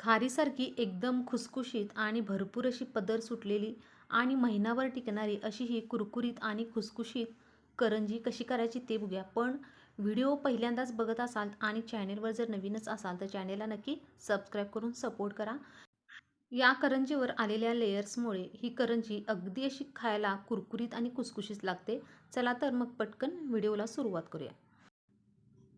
खारीसारखी एकदम खुसखुशीत आणि भरपूर अशी पदर सुटलेली आणि महिनाभर टिकणारी अशी ही कुरकुरीत आणि खुसखुशीत करंजी कशी करायची ते बघूया. पण व्हिडिओ पहिल्यांदाच बघत असाल आणि चॅनेलवर जर नवीनच असाल तर चॅनेलला नक्की सबस्क्राईब करून सपोर्ट करा. या करंजीवर आलेल्या लेयर्समुळे ही करंजी अगदी अशी खायला कुरकुरीत आणि खुसखुशीत लागते. चला तर मग पटकन व्हिडिओला सुरुवात करूया.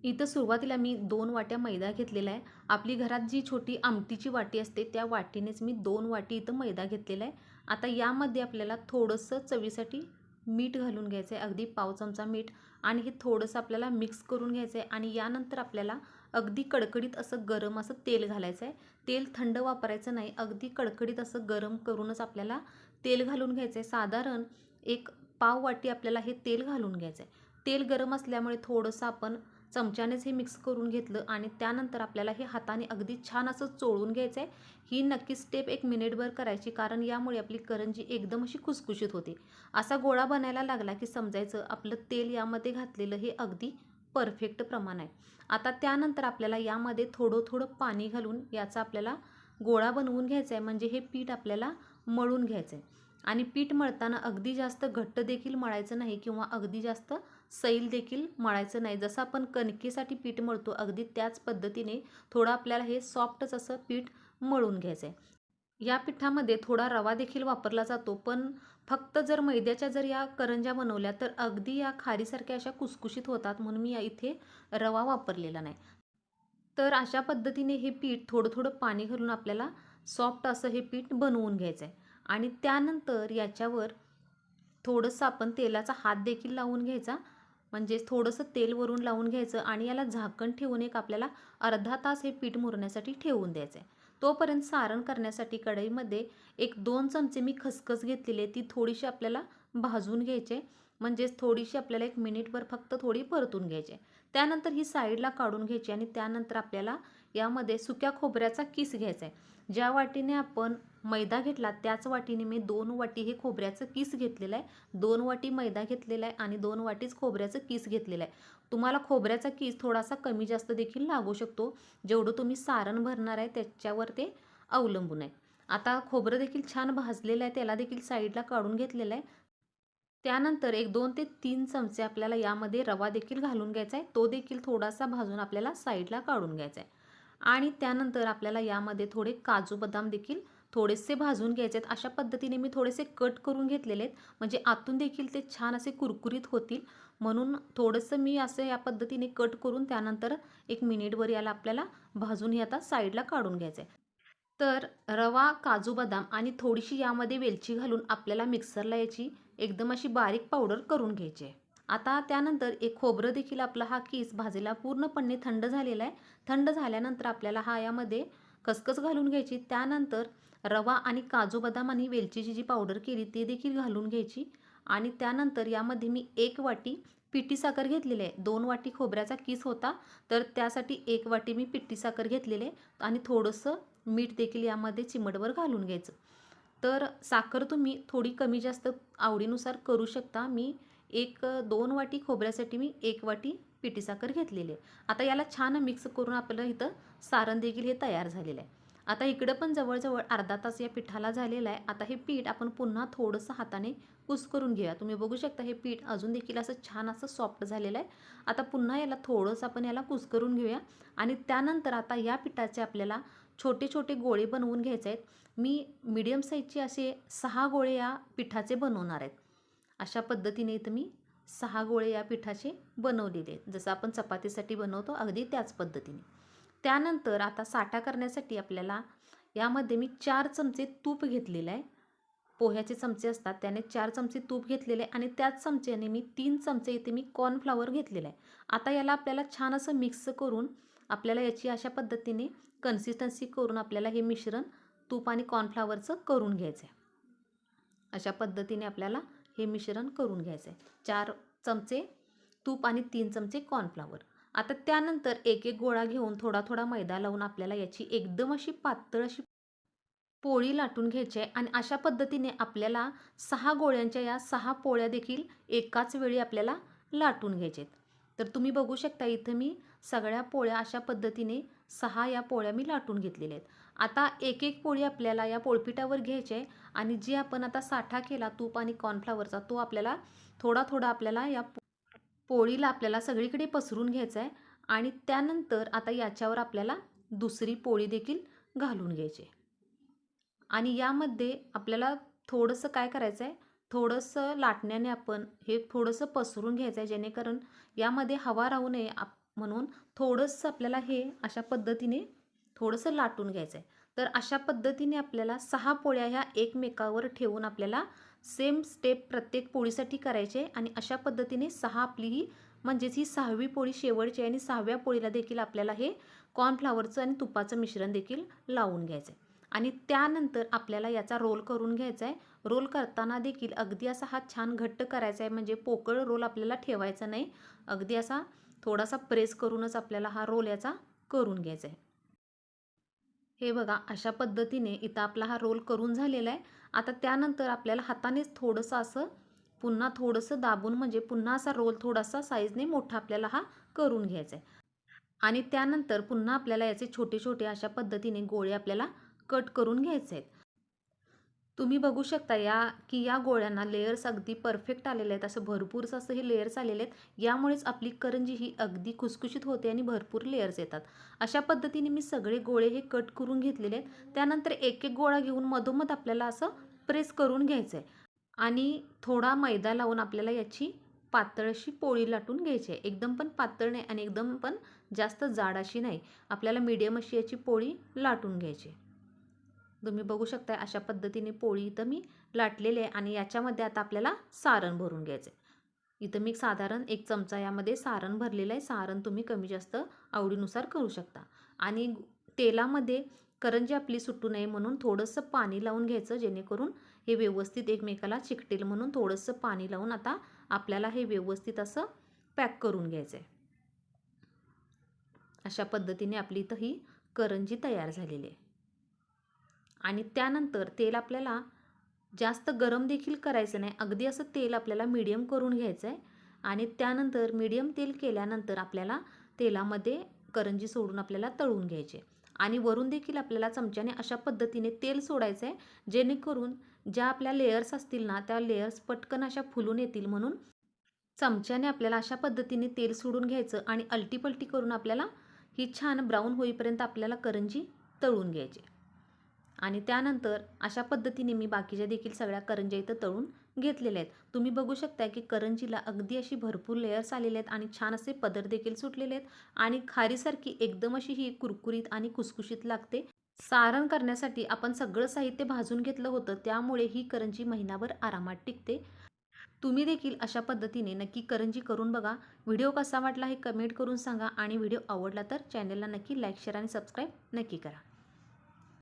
इथं सुरुवातीला मी दोन वाट्या मैदा घेतलेला आहे. आपली घरात जी छोटी आमटीची वाटी असते त्या वाटीनेच मी दोन वाटी इथं मैदा घेतलेला आहे. आता यामध्ये आपल्याला थोडंसं चवीसाठी मीठ घालून घ्यायचं आहे अगदी पाव चमचा मीठ. आणि हे थोडंसं आपल्याला मिक्स करून घ्यायचं आहे आणि यानंतर आपल्याला अगदी कडकडीत असं गरम असं तेल घालायचं आहे तेल थंड वापरायचं नाही अगदी कडकडीत असं गरम करूनच आपल्याला तेल घालून घ्यायचं आहे साधारण एक पाव वाटी आपल्याला हे तेल घालून घ्यायचं आहे तेल गरम असल्यामुळे थोडंसं आपण चमच्यानेच हे मिक्स करून घेतलं आणि त्यानंतर आपल्याला हे हाताने अगदी छान असं चोळून घ्यायचं आहे ही नक्की स्टेप एक मिनिटभर करायची कारण यामुळे आपली करंजी एकदम अशी खुसखुशीत होते. असा गोळा बनायला लागला की समजायचं आपलं तेल यामध्ये घातलेलं हे अगदी परफेक्ट प्रमाण आहे. आता त्यानंतर आपल्याला यामध्ये थोडं थोडं पाणी घालून याचा आपल्याला गोळा बनवून घ्यायचा आहे म्हणजे हे पीठ आपल्याला मळून घ्यायचं आहे आणि पीठ मळताना अगदी जास्त घट्ट देखील मळायचं नाही किंवा अगदी जास्त सैल देखील मळायचं नाही. जसं आपण कणकेसाठी पीठ मळतो अगदी त्याच पद्धतीने थोडं आपल्याला हे सॉफ्टच असं पीठ मळून घ्यायचं आहे या पिठामध्ये थोडा रवा देखील वापरला जातो पण फक्त जर मैद्याच्या जर या करंज्या बनवल्या तर अगदी या खारीसारख्या अशा कुसकुशीत होतात म्हणून मी या इथे रवा वापरलेला नाही. तर अशा पद्धतीने हे पीठ थोडं थोडं पाणी घालून आपल्याला सॉफ्ट असं हे पीठ बनवून घ्यायचं आहे आणि त्यानंतर याच्यावर थोडंसं आपण तेलाचा हात देखील लावून घ्यायचा. म्हणजे थोडंसं तेल वरून लावून घ्यायचं आणि याला झाकण ठेवून एक आपल्याला अर्धा तास हे पीठ मुरण्यासाठी ठेवून द्यायचं आहे. तोपर्यंत सारण करण्यासाठी कढईमध्ये एक दोन चमचे मी खसखस घेतलेली ती थोडीशी आपल्याला भाजून घ्यायचे म्हणजेच थोडीशी आपल्याला एक मिनिटभर फक्त थोडी परतून घ्यायची त्यानंतर ही साईडला काढून घ्यायची आणि त्यानंतर आपल्याला यामध्ये सुक्या खोबऱ्याचा किस घ्यायचा आहे. ज्या वाटीने आपण मैदा घेतला त्याच वाटीने मी दोन वाटी हे खोबऱ्याचं किस घेतलेलं आहे. दोन वाटी मैदा घेतलेला आहे आणि दोन वाटीच खोबऱ्याचं किस घेतलेलं आहे. तुम्हाला खोबऱ्याचा किस थोडासा कमी जास्त देखील लागू शकतो. जेवढं तुम्ही सारण भरणार आहे त्याच्यावर ते अवलंबून आहे. आता खोबरं देखील छान भाजलेलं आहे त्याला देखील साईडला काढून घेतलेलं आहे. त्यानंतर एक दोन ते तीन चमचे आपल्याला यामध्ये रवा देखील घालून घ्यायचा आहे. तो देखील थोडासा भाजून आपल्याला साईडला काढून घ्यायचा आहे. आणि त्यानंतर आपल्याला यामध्ये थोडे काजू बदाम देखील थोडेसे भाजून घ्यायचे आहेत अशा पद्धतीने मी थोडेसे कट करून घेतलेले आहेत. म्हणजे आतून देखील ते छान असे कुरकुरीत होतील. म्हणून थोडंसं मी असं या पद्धतीने कट करून त्यानंतर एक मिनिटवर याला आपल्याला भाजून हे आता साईडला काढून घ्यायचं आहे तर रवा काजू बदाम आणि थोडीशी यामध्ये वेलची घालून आपल्याला मिक्सरला याची एकदम अशी बारीक पावडर करून घ्यायची आहे. आता त्यानंतर एक खोबरं देखील आपला हा किस भाजेला पूर्णपणे थंड झालेला आहे. थंड झाल्यानंतर आपल्याला हा यामध्ये खसखस घालून घ्यायची. त्यानंतर रवा आणि काजू बदाम आणि वेलचीची जी पावडर केली ते देखील घालून घ्यायची. आणि त्यानंतर यामध्ये मी एक वाटी पिठी साखर घेतलेली आहे. दोन वाटी खोबऱ्याचा किस होता तर त्यासाठी एक वाटी मी पिठी साखर घेतलेली आहे. आणि थोडंसं मीठ देखील यामध्ये चिमटवर घालून घ्यायचं. तर साखर तुम्ही थोडी कमी जास्त आवडीनुसार करू शकता. मी एक दोन वाटी खोबऱ्यासाठी मी एक वाटी पिठी साखर घेतलेली आहे. आता याला छान मिक्स करून आपलं इथं सारण देखील हे तयार झालेलं आहे. आता इकडं पण जवळजवळ अर्धा तास या पिठाला झालेला आहे. आता हे पीठ आपण पुन्हा थोडंसं हाताने कुस करून घेऊया. तुम्ही बघू शकता हे पीठ अजून देखील असं छान असं सॉफ्ट झालेलं आहे. आता पुन्हा याला थोडंसं आपण याला कुस करून घेऊया. आणि त्यानंतर आता या पिठाचे आपल्याला छोटे छोटे गोळे बनवून घ्यायचे आहेत. मी मीडियम साईजचे असे सहा गोळे या पिठाचे बनवणार आहेत. अशा पद्धतीने इथं मी सहा गोळे या पिठाचे बनवलेले आहेत. जसं आपण चपातीसाठी बनवतो अगदी त्याच पद्धतीने. त्यानंतर आता साठा करण्यासाठी आपल्याला यामध्ये मी चार चमचे तूप घेतलेलं आहे. पोह्याचे चमचे असतात त्याने चार चमचे तूप घेतलेले आणि त्याच चमच्याने मी तीन चमचे इथे मी कॉर्नफ्लावर घेतलेलं आहे. आता याला आपल्याला छान असं मिक्स करून आपल्याला याची अशा पद्धतीने कन्सिस्टन्सी करून आपल्याला हे मिश्रण तूप आणि कॉर्नफ्लावरचं करून घ्यायचं आहे अशा पद्धतीने आपल्याला हे मिश्रण करून घ्यायचं आहे चार चमचे तूप आणि तीन चमचे कॉर्नफ्लावर आता त्यानंतर एक एक गोळा घेऊन थोडा थोडा मैदा लावून आपल्याला याची एकदम अशी पातळ अशी पोळी लाटून घ्यायची आहे आणि अशा पद्धतीने आपल्याला सहा गोळ्यांच्या या सहा पोळ्या देखील एकाच वेळी आपल्याला लाटून घ्यायचे आहेत. तर तुम्ही बघू शकता इथं मी सगळ्या पोळ्या अशा पद्धतीने सहा या पोळ्या मी लाटून घेतलेल्या आहेत. आता एक एक पोळी आपल्याला या पोळपिठावर घ्यायची आहे आणि जे आपण आता साठा केला तूप आणि कॉर्नफ्लावरचा तो आपल्याला थोडा थोडा आपल्याला या पो- पोळीला आपल्याला सगळीकडे पसरून घ्यायचं आहे आणि त्यानंतर आता याच्यावर आपल्याला दुसरी पोळी देखील घालून घ्यायची. आणि यामध्ये आपल्याला थोडंसं काय करायचं आहे थोडंसं लाटण्याने आपण हे थोडंसं पसरून घ्यायचं आहे जेणेकरून यामध्ये हवा राहू नये आप म्हणून थोडंसं आपल्याला हे अशा पद्धतीने थोडंसं लाटून घ्यायचं आहे तर अशा पद्धतीने आपल्याला सहा पोळ्या ह्या एकमेकावर ठेवून आपल्याला सेम स्टेप प्रत्येक पोळीसाठी करायचे आणि अशा पद्धतीने सहा आपली ही म्हणजेच ही सहावी पोळी शेवटची आहे आणि सहाव्या पोळीला देखील आपल्याला हे कॉर्नफ्लावरचं आणि तुपाचं मिश्रण देखील लावून घ्यायचं आहे आणि त्यानंतर आपल्याला याचा रोल करून घ्यायचा आहे रोल करताना देखील अगदी असा हा छान घट्ट करायचा आहे म्हणजे पोकळ रोल आपल्याला ठेवायचा नाही. अगदी असा थोडासा प्रेस करूनच आपल्याला हा रोल याचा करून घ्यायचा आहे हे बघा अशा पद्धतीने इथं आपला हा रोल करून झालेला आहे आता त्यानंतर आपल्याला हातानेच थोडंसं असं पुन्हा थोडंसं दाबून म्हणजे पुन्हा असा रोल थोडासा साईजने मोठा आपल्याला हा करून घ्यायचा आहे. आणि त्यानंतर पुन्हा आपल्याला याचे छोटे छोटे अशा पद्धतीने गोळे आपल्याला कट करून घ्यायचे आहेत. तुम्ही बघू शकता या की या गोळ्यांना लेयर्स अगदी परफेक्ट आलेले आहेत. असं भरपूरच असं हे लेयर्स आलेले आहेत. यामुळेच आपली करंजी ही अगदी खुसखुशीत होते आणि भरपूर लेयर्स येतात. अशा पद्धतीने मी सगळे गोळे हे कट करून घेतलेले आहेत. त्यानंतर एक एक गोळा घेऊन मधोमध आपल्याला असं प्रेस करून घ्यायचं आहे आणि थोडा मैदा लावून आपल्याला याची पातळ अशी पोळी लाटून घ्यायची आहे. एकदम पण पातळ नाही आणि एकदम पण जास्त जाड अशी नाही. आपल्याला मीडियम अशी याची पोळी लाटून घ्यायची आहे. तुम्ही बघू शकता अशा पद्धतीने पोळी इथं मी लाटलेली आहे आणि याच्यामध्ये आता आपल्याला सारण भरून घ्यायचं आहे. इथं मी साधारण एक चमचा यामध्ये सारण भरलेलं आहे. सारण तुम्ही कमी जास्त आवडीनुसार करू शकता. आणि तेलामध्ये करंजी आपली सुटू नये म्हणून थोडंसं पाणी लावून घ्यायचं जेणेकरून हे व्यवस्थित एकमेकाला चिकटेल म्हणून थोडंसं पाणी लावून आता आपल्याला हे व्यवस्थित असं पॅक करून घ्यायचं आहे. अशा पद्धतीने आपली इथं ही करंजी तयार झालेली आहे. आणि त्यानंतर तेल आपल्याला जास्त गरम देखील करायचं नाही. अगदी असं तेल आपल्याला मीडियम करून घ्यायचं आहे आणि त्यानंतर मीडियम तेल केल्यानंतर आपल्याला तेलामध्ये करंजी सोडून आपल्याला तळून घ्यायचे. आणि वरून देखील आपल्याला चमच्याने अशा पद्धतीने तेल सोडायचं आहे जेणेकरून ज्या आपल्या लेयर्स असतील ना त्या लेयर्स पटकन अशा फुलून येतील म्हणून चमच्याने आपल्याला अशा पद्धतीने तेल सोडून घ्यायचं आणि अल्टीपल्टी करून आपल्याला ही छान ब्राऊन होईपर्यंत आपल्याला करंजी तळून घ्यायची. आणि त्यानंतर अशा पद्धतीने मी बाकीच्या देखील सगळ्या करंज्या इथं तळून घेतलेल्या आहेत. तुम्ही बघू शकता की करंजीला अगदी अशी भरपूर लेयर्स आलेले आहेत आणि छान असे पदर देखील सुटलेले आहेत. आणि खारीसारखी एकदम अशी ही कुरकुरीत आणि कुसकुशीत लागते. सारण करण्यासाठी आपण सगळं साहित्य भाजून घेतलं होतं त्यामुळे ही करंजी महिनाभर आरामात टिकते. तुम्ही देखील अशा पद्धतीने नक्की करंजी करून बघा. व्हिडिओ कसा वाटला हे कमेंट करून सांगा आणि व्हिडिओ आवडला तर चॅनलला नक्की लाईक शेअर आणि सबस्क्राईब नक्की करा.